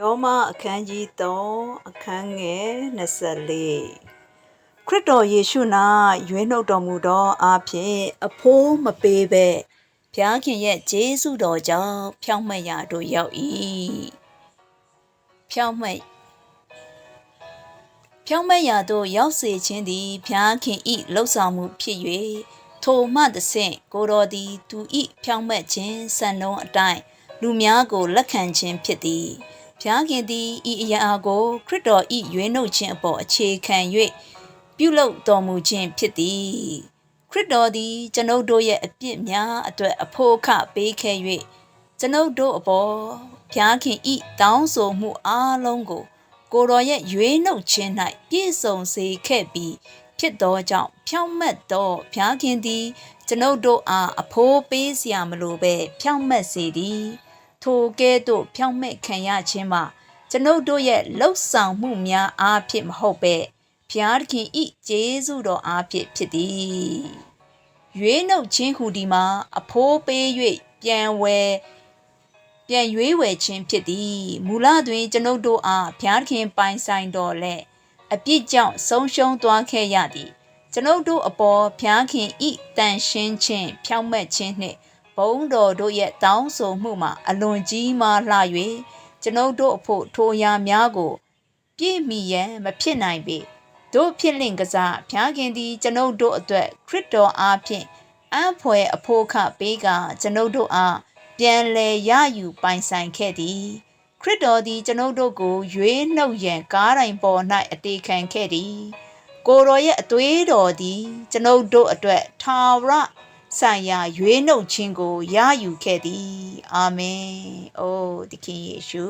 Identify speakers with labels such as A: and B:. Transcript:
A: ယောမအခန်းကြီး3အခန်းငယ်24ခရစ်တော်ယေရှု၌ရွေးနှုတ်တော်မူသောအားဖြင့်အဖိုးမပေးဘဲဘုရားခင်ရဲ့ဂျေစုတော်ကြောင့်ဖြောင့်မတ်ရာတို့ရောက်၏ဖြောင့်မတ်ဖြောင့်မတ်ရာတို့ရောက်စေခြင်းသည်ဘုရားခင်ဤလှုပ်ဆောင်မှုဖြစ်၍ထိုမှတဆင့်ကိုတော်သည်သူဤဖြောင့်မတ်ခြင်းစံနှုန်းအတိုင်းလူများကိုလက်ခံခြင်းဖြစ်သည် ဖျားခင်သည်ဤအရာကိုခရစ်တော်ဤရွေးနှုတ်ခြင်းအပေါ်အခြေခံ၍ပြုလုပ်တော်မူခြင်းဖြစ်သည်ခရစ်တော်သည်ကျွန်ုပ်တို့ရဲ့အပြစ်များအတွက်အဖို့အခပေးခဲ့၍ကျွန်ုပ်တို့အပေါ်ဖျားခင်ဤတောင်းဆိုမှုအလုံးကို ကိုတော်ရဲ့ရွေးနှုတ်ခြင်း၌ပြည့်စုံစေခဲ့ပြီးဖြစ်သောကြောင့်ဖြောင့်မတ်သောဖျားခင်သည် ကျွန်ုပ်တို့အားအဖိုးပေးစရာမလိုဘဲဖြောင့်မတ်စေသည် ထိုကဲ့သို့ဖြောင့်မတ်ခံရခြင်းမှာကျွန်ုပ်တို့ရဲ့လှုပ်ဆောင်မှုများအားဖြင့်မဟုတ်ပဲဘုရားခင်ဤကျေးဇူးတော်အားဖြင့်ဖြစ်သည်ရွေးနှုတ်ခြင်းဟူဒီမှာအဖိုးပေး၍ပြန်ဝယ်ပြန်ရွေးဝယ်ခြင်းဖြစ်သည်မူလတွင် ကျွန်ုပ်တို့အားဘုရားခင်ပိုင်ဆိုင်တော်လဲအပြစ်ကြောင့်ဆုံးရှုံးသွားခဲ့ရသည် ကျွန်ုပ်တို့အပေါ်ဘုရားခင်ဤတန်ရှင်းခြင်းဖြောင့်မတ်ခြင်းနှင့် ဘုန်းတော်တို့ရဲ့တောင်းဆိုမှုမှာအလွန်ကြီးမားလှ၍ကျွန်ုပ်တို့အဖို့ထိုရာများကို ပြည့်မီရန်မဖြစ်နိုင်ပေတို့ဖြစ်လင့်ကစားဘုရားခင်သည်ကျွန်ုပ်တို့အတွက်ခရစ်တော်အားဖြင့်အံ့ဖွယ်အဖို့ခပေးကကျွန်ုပ်တို့အားပြန်လည်ရယူပိုင်ဆိုင်ခဲ့သည်ခရစ်တော်သည်ကျွန်ုပ်တို့ကိုရွေးနှုတ်ရန်ကားတိုင်ပေါ်၌အတေခံခဲ့သည် ကိုတော်ရဲ့အသွေးတော်သည် ကျွန်ုပ်တို့အတွက်ထာဝရ ဆိုင်ရာရွေးနှုတ်ခြင်းကိုရယူခဲ့သည်အာမင်အိုးသခင်ယေရှု